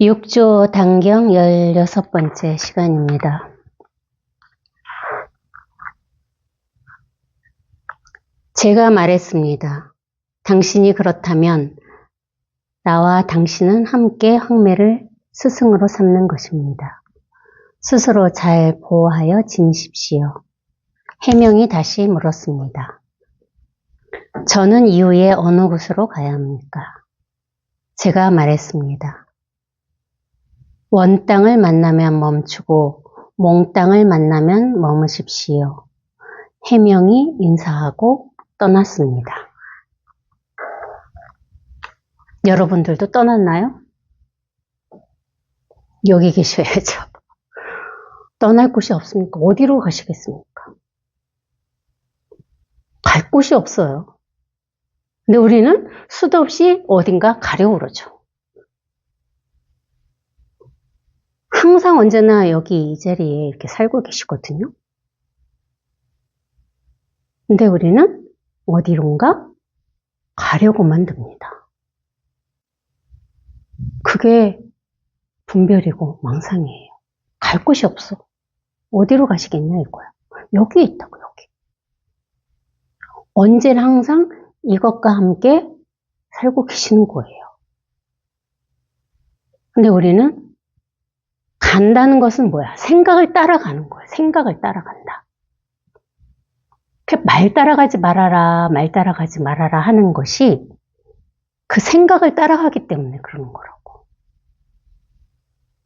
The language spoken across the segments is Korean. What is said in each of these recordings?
6조 단경 16번째 시간입니다. 제가 말했습니다. 당신이 그렇다면 나와 당신은 함께 황매를 스승으로 삼는 것입니다. 스스로 잘 보호하여 지니십시오. 해명이 다시 물었습니다. 저는 이후에 어느 곳으로 가야 합니까? 제가 말했습니다. 원 땅을 만나면 멈추고 몽 땅을 만나면 머무십시오. 해명이 인사하고 떠났습니다. 여러분들도 떠났나요? 여기 계셔야죠. 떠날 곳이 없습니까? 어디로 가시겠습니까? 갈 곳이 없어요. 근데 우리는 수도 없이 어딘가 가려고 그러죠. 항상 언제나 여기 이 자리에 이렇게 살고 계시거든요. 근데 우리는 어디론가 가려고만 듭니다. 그게 분별이고 망상이에요. 갈 곳이 없어. 어디로 가시겠냐 이거야. 여기 있다고 여기. 언제나 항상 이것과 함께 살고 계시는 거예요. 근데 우리는 간다는 것은 뭐야? 생각을 따라가는 거예요. 생각을 따라간다. 말 따라가지 말아라, 말 따라가지 말아라 하는 것이 그 생각을 따라가기 때문에 그러는 거라고.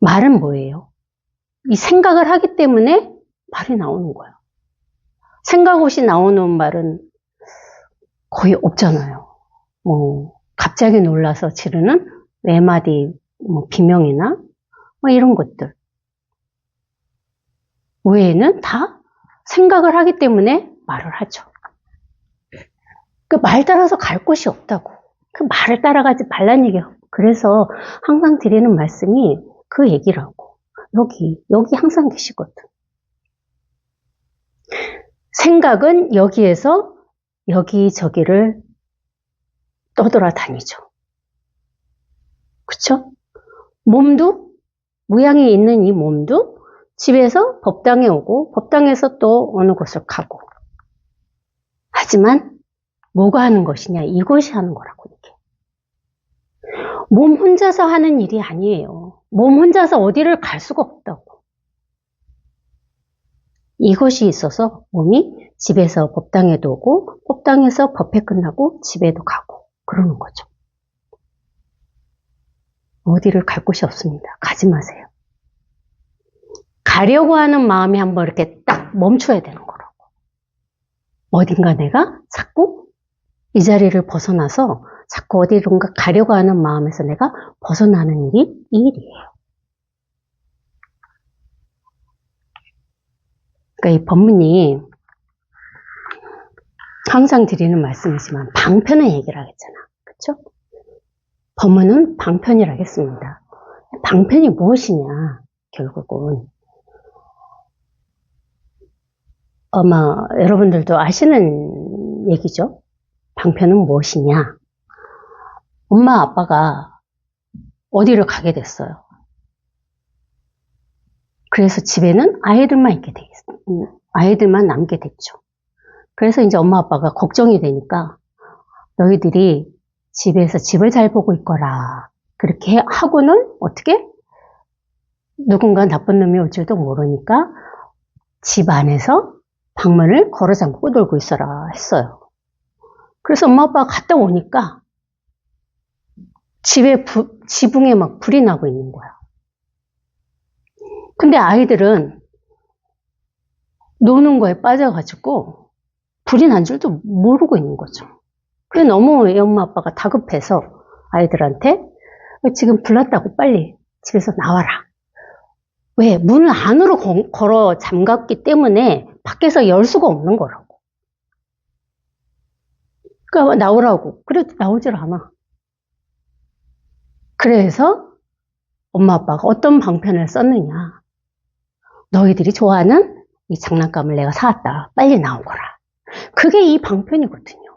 말은 뭐예요? 이 생각을 하기 때문에 말이 나오는 거야. 생각 없이 나오는 말은 거의 없잖아요. 뭐, 갑자기 놀라서 지르는 네 마디 뭐 비명이나 뭐 이런 것들. 외에는 다 생각을 하기 때문에 말을 하죠. 그 말 따라서 갈 곳이 없다고. 그 말을 따라가지 말란 얘기예요. 그래서 항상 드리는 말씀이 그 얘기라고. 여기, 여기 항상 계시거든. 생각은 여기에서 여기저기를 떠돌아 다니죠. 그쵸? 몸도, 모양이 있는 이 몸도 집에서 법당에 오고, 법당에서 또 어느 곳을 가고. 하지만, 뭐가 하는 것이냐? 이것이 하는 거라고, 이게. 몸 혼자서 하는 일이 아니에요. 몸 혼자서 어디를 갈 수가 없다고. 이것이 있어서 몸이 집에서 법당에도 오고, 법당에서 법회 끝나고 집에도 가고, 그러는 거죠. 어디를 갈 곳이 없습니다. 가지 마세요. 가려고 하는 마음이 한번 이렇게 딱 멈춰야 되는 거라고. 어딘가 내가 자꾸 이 자리를 벗어나서 자꾸 어디론가 가려고 하는 마음에서 내가 벗어나는 일이 이 일이에요. 그러니까 이 법문이 항상 드리는 말씀이지만 방편의 얘기를 하겠잖아. 그쵸? 법문은 방편이라 하겠습니다. 방편이 무엇이냐, 결국은. 아마 여러분들도 아시는 얘기죠. 방편은 무엇이냐. 엄마, 아빠가 어디를 가게 됐어요. 그래서 집에는 아이들만 있게 되겠어요. 아이들만 남게 됐죠. 그래서 이제 엄마, 아빠가 걱정이 되니까 너희들이 집에서 집을 잘 보고 있거라. 그렇게 하고는 어떻게? 누군가 나쁜 놈이 올 줄도 모르니까 집 안에서 방문을 걸어 잠그고 놀고 있어라 했어요. 그래서 엄마 아빠가 갔다 오니까 집에 부, 지붕에 막 불이 나고 있는 거야. 근데 아이들은 노는 거에 빠져가지고 불이 난 줄도 모르고 있는 거죠. 그래 너무 엄마 아빠가 다급해서 아이들한테 지금 불났다고 빨리 집에서 나와라. 왜? 문을 안으로 걸어 잠갔기 때문에 밖에서 열 수가 없는 거라고. 그러니까 나오라고. 그래도 나오질 않아. 그래서 엄마 아빠가 어떤 방편을 썼느냐. 너희들이 좋아하는 이 장난감을 내가 사왔다. 빨리 나오거라. 그게 이 방편이거든요.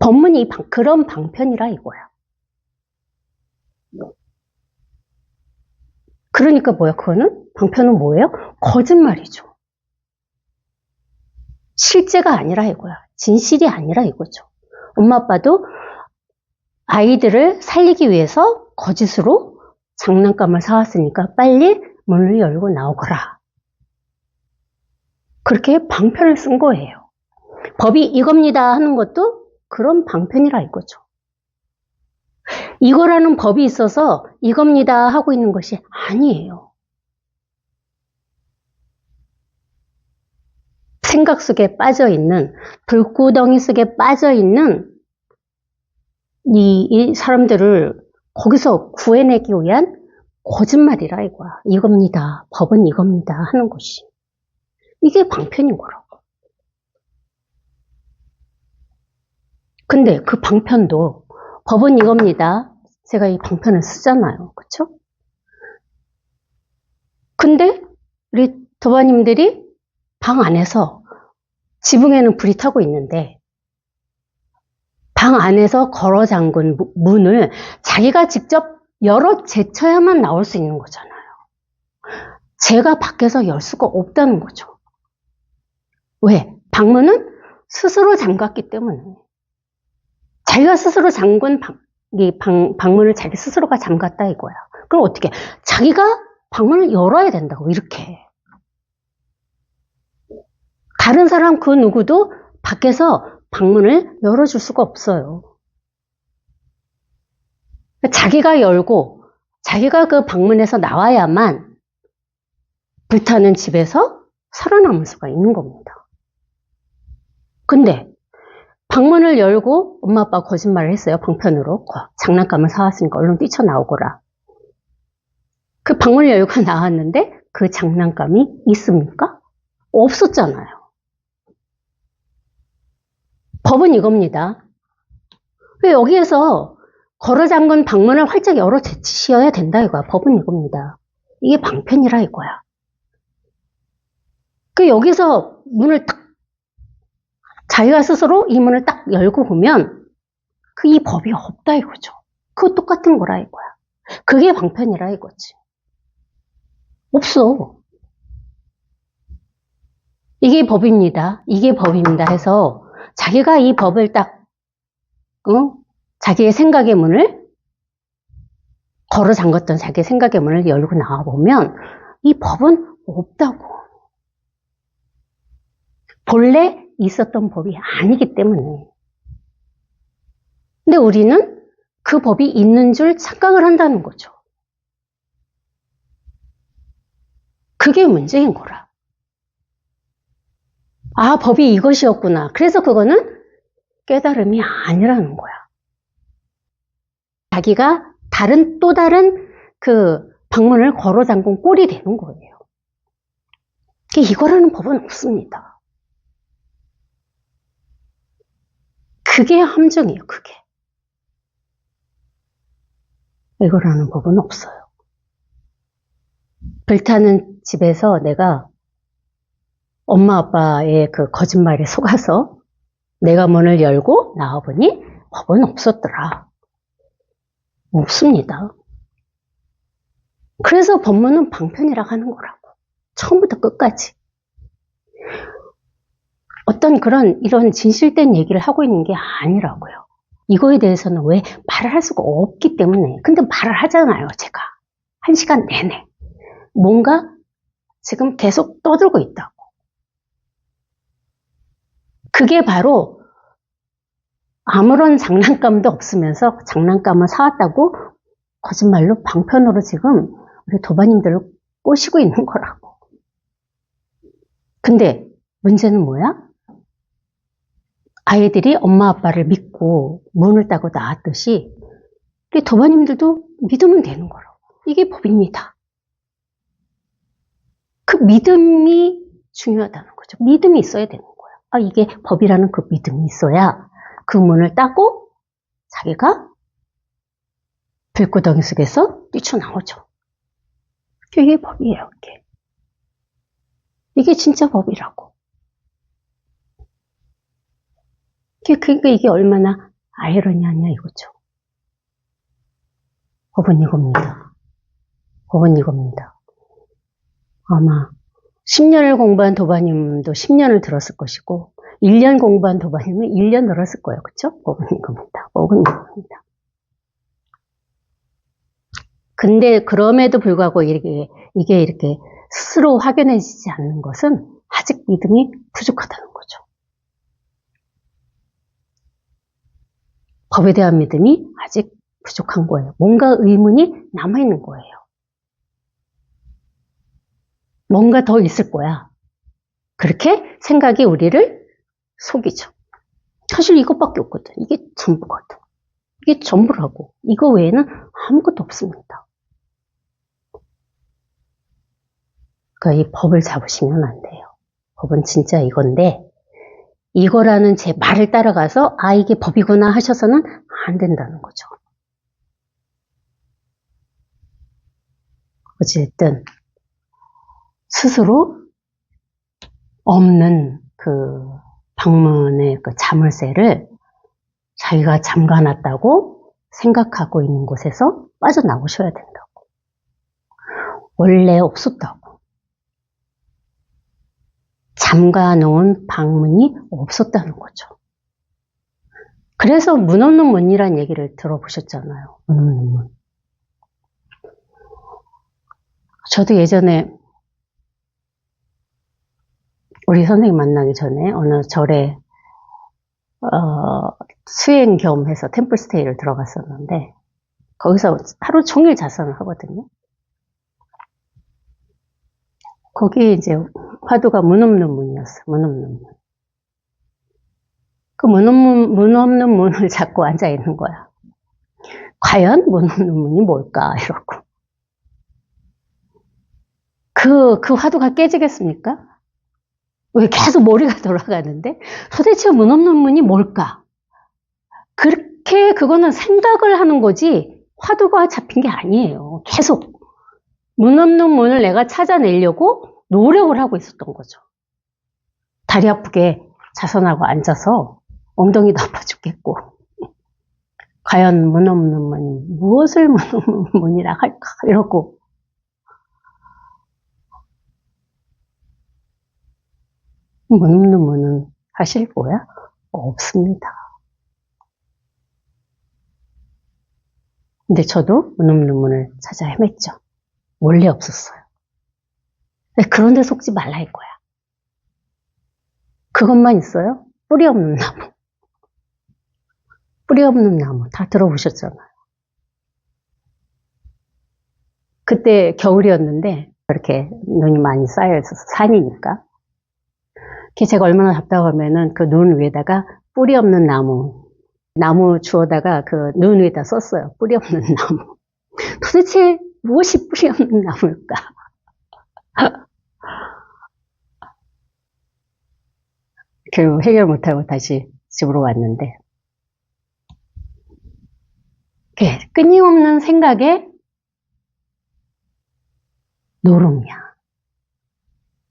법문이 방, 그런 방편이라 이거야. 그러니까 뭐야, 그거는? 방편은 뭐예요? 거짓말이죠. 실제가 아니라 이거야. 진실이 아니라 이거죠. 엄마 아빠도 아이들을 살리기 위해서 거짓으로 장난감을 사왔으니까 빨리 문을 열고 나오거라. 그렇게 방편을 쓴 거예요. 법이 이겁니다 하는 것도 그런 방편이라 이거죠. 이거라는 법이 있어서 이겁니다 하고 있는 것이 아니에요. 생각 속에 빠져 있는, 불구덩이 속에 빠져 있는 이, 이 사람들을 거기서 구해내기 위한 거짓말이라 이거야. 이겁니다. 법은 이겁니다. 하는 것이. 이게 방편인 거라고. 근데 그 방편도 법은 이겁니다. 제가 이 방편을 쓰잖아요. 그쵸? 근데 우리 도바님들이 방 안에서 지붕에는 불이 타고 있는데 방 안에서 걸어 잠근 무- 문을 자기가 직접 열어 제쳐야만 나올 수 있는 거잖아요. 제가 밖에서 열 수가 없다는 거죠. 왜? 방문은 스스로 잠갔기 때문에. 자기가 스스로 잠근 방, 이 방, 방문을 자기 스스로가 잠갔다 이거야. 그럼 어떻게? 자기가 방문을 열어야 된다고, 이렇게. 다른 사람 그 누구도 밖에서 방문을 열어줄 수가 없어요. 자기가 열고, 자기가 그 방문에서 나와야만 불타는 집에서 살아남을 수가 있는 겁니다. 근데 방문을 열고 엄마 아빠 거짓말을 했어요. 방편으로. 거- 장난감을 사왔으니까 얼른 뛰쳐나오거라. 그 방문을 열고 나왔는데 그 장난감이 있습니까? 없었잖아요. 법은 이겁니다. 왜 여기에서 걸어 잠근 방문을 활짝 열어 제치셔야 된다 이거야. 법은 이겁니다. 이게 방편이라 이거야. 그 여기서 문을 딱 자기가 스스로 이 문을 딱 열고 보면 그 이 법이 없다 이거죠. 그거 똑같은 거라 이거야. 그게 방편이라 이거지. 없어. 이게 법입니다. 이게 법입니다 해서 자기가 이 법을 딱, 어? 자기의 생각의 문을 걸어 잠갔던 자기의 생각의 문을 열고 나와보면 이 법은 없다고. 본래 있었던 법이 아니기 때문에. 근데 우리는 그 법이 있는 줄 착각을 한다는 거죠. 그게 문제인 거라. 아, 법이 이것이었구나. 그래서 그거는 깨달음이 아니라는 거야. 자기가 다른, 또 다른 그 방문을 걸어 잠근 꼴이 되는 거예요. 이거라는 법은 없습니다. 그게 함정이에요, 그게. 이거라는 법은 없어요. 불타는 집에서 내가 엄마 아빠의 그 거짓말에 속아서 내가 문을 열고 나와보니 법은 없었더라. 없습니다. 그래서 법문은 방편이라고 하는 거라고. 처음부터 끝까지. 어떤 그런 이런 진실된 얘기를 하고 있는 게 아니라고요. 이거에 대해서는 왜 말을 할 수가 없기 때문에. 근데 말을 하잖아요, 제가. 한 시간 내내. 뭔가 지금 계속 떠들고 있다고. 그게 바로 아무런 장난감도 없으면서 장난감을 사왔다고 거짓말로 방편으로 지금 우리 도바님들을 꼬시고 있는 거라고. 근데 문제는 뭐야? 아이들이 엄마 아빠를 믿고 문을 따고 나왔듯이 우리 도바님들도 믿으면 되는 거라고. 이게 법입니다. 그 믿음이 중요하다는 거죠. 믿음이 있어야 되는 거야. 아, 이게 법이라는 그 믿음이 있어야 그 문을 따고 자기가 불구덩이 속에서 뛰쳐나오죠. 이게 법이에요, 이게. 이게 진짜 법이라고. 그러니까 이게 얼마나 아이러니하냐 이거죠. 법은 이겁니다. 법은 이겁니다. 아마 10년을 공부한 도반님도 10년을 들었을 것이고 1년 공부한 도반님은 1년 들었을 거예요. 그쵸? 법은 이겁니다. 법은 이겁니다. 근데 그럼에도 불구하고 이게, 이게 이렇게 스스로 확연해지지 않는 것은 아직 믿음이 부족하다는 거죠. 법에 대한 믿음이 아직 부족한 거예요. 뭔가 의문이 남아있는 거예요. 뭔가 더 있을 거야. 그렇게 생각이 우리를 속이죠. 사실 이것밖에 없거든. 이게 전부거든. 이게 전부라고. 이거 외에는 아무것도 없습니다. 그러니까 이 법을 잡으시면 안 돼요. 법은 진짜 이건데, 이거라는 제 말을 따라가서, 아, 이게 법이구나 하셔서는 안 된다는 거죠. 어쨌든, 스스로 없는 그 방문의 그 자물쇠를 자기가 잠가놨다고 생각하고 있는 곳에서 빠져나오셔야 된다고. 원래 없었다고. 잠가 놓은 방문이 없었다는 거죠. 그래서 문 없는 문이란 얘기를 들어보셨잖아요. 문 없는 문. 저도 예전에 우리 선생님 만나기 전에 어느 절에 어, 수행 겸 해서 템플스테이를 들어갔었는데 거기서 하루 종일 자선을 하거든요. 거기 이제 화두가 문 없는 문이었어. 문 없는 문. 그 문 없는, 문 없는 문을 잡고 앉아 있는 거야. 과연 문 없는 문이 뭘까? 이러고. 그, 그 화두가 깨지겠습니까? 왜 계속 머리가 돌아가는데 도대체 문 없는 문이 뭘까? 그렇게 그거는 생각을 하는 거지 화두가 잡힌 게 아니에요. 계속 문 없는 문을 내가 찾아내려고 노력을 하고 있었던 거죠. 다리 아프게 자선하고 앉아서 엉덩이도 아파 죽겠고 과연 문 없는 문이 무엇을 문 없는 문이라 할까 이러고 문 없는 문은 사실 뭐야? 없습니다. 근데 저도 문 없는 문을 찾아 헤맸죠. 원래 없었어요. 그런데 속지 말라 이거야. 그것만 있어요? 뿌리 없는 나무. 뿌리 없는 나무. 다 들어보셨잖아요. 그때 겨울이었는데, 이렇게 눈이 많이 쌓여 있어서 산이니까. 그게 제가 얼마나 답답하면은 그 눈 위에다가 뿌리 없는 나무, 나무 주워다가 그 눈 위에다 썼어요. 뿌리 없는 나무. 도대체 무엇이 뿌리 없는 나무일까? 결국 해결 못하고 다시 집으로 왔는데, 끊임없는 생각에 노름이야.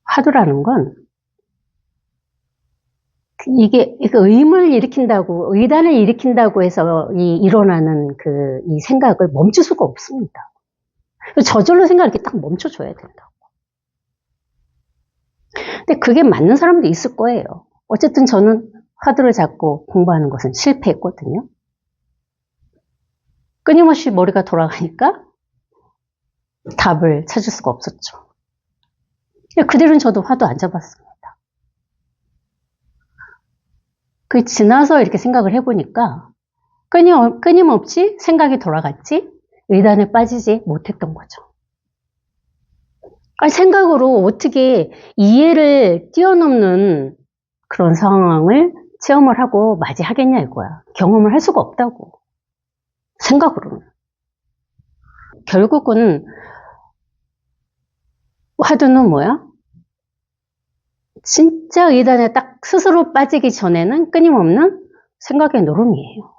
화두라는 건 이게 의문을 일으킨다고 의단을 일으킨다고 해서 이 일어나는 그 이 생각을 멈출 수가 없습니다. 저절로 생각을 이렇게 딱 멈춰줘야 된다고. 근데 그게 맞는 사람도 있을 거예요. 어쨌든 저는 화두를 잡고 공부하는 것은 실패했거든요. 끊임없이 머리가 돌아가니까 답을 찾을 수가 없었죠. 그대로는 저도 화두 안 잡았습니다. 그 지나서 이렇게 생각을 해보니까 끊임, 끊임없이 생각이 돌아갔지 의단에 빠지지 못했던 거죠. 생각으로 어떻게 이해를 뛰어넘는 그런 상황을 체험을 하고 맞이하겠냐 이거야. 경험을 할 수가 없다고. 생각으로는. 결국은 화두는 뭐야? 진짜 의단에 딱 스스로 빠지기 전에는 끊임없는 생각의 노름이에요.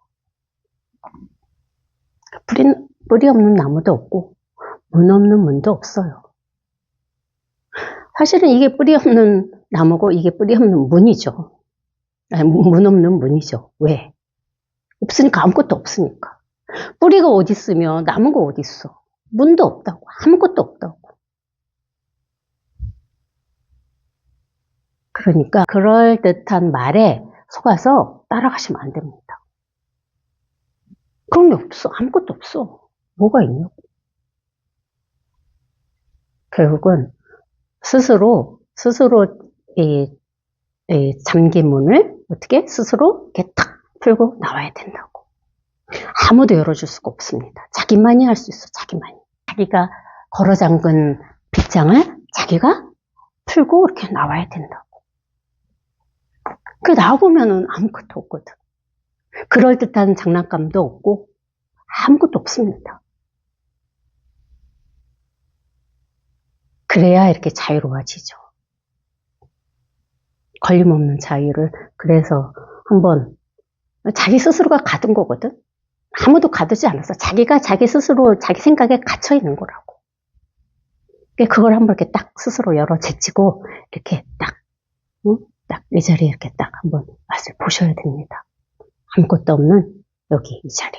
뿌리, 없는 나무도 없고, 문 없는 문도 없어요. 사실은 이게 뿌리 없는 나무고, 이게 뿌리 없는 문이죠. 아니, 문 없는 문이죠. 왜? 없으니까 아무것도 없으니까. 뿌리가 어디 있으면 나무가 어디 있어. 문도 없다고. 아무것도 없다고. 그러니까 그럴 듯한 말에 속아서 따라가시면 안 됩니다. 그런 게 없어. 아무것도 없어. 뭐가 있냐고. 결국은 스스로, 스스로 이, 이 잠긴 문을 어떻게 스스로 이렇게 탁 풀고 나와야 된다고. 아무도 열어줄 수가 없습니다. 자기만이 할 수 있어, 자기만이. 자기가 걸어 잠근 빗장을 자기가 풀고 이렇게 나와야 된다고. 그 나와보면은 아무것도 없거든. 그럴듯한 장난감도 없고 아무것도 없습니다. 그래야 이렇게 자유로워지죠. 걸림없는 자유를 그래서 한번 자기 스스로가 가둔 거거든. 아무도 가두지 않았어. 자기가 자기 스스로 자기 생각에 갇혀 있는 거라고. 그러니까 그걸 한번 이렇게 딱 스스로 열어 제치고 이렇게 딱, 응? 딱이 자리에 이렇게 딱 한번 맛을 보셔야 됩니다. 아무것도 없는 여기 이 자리.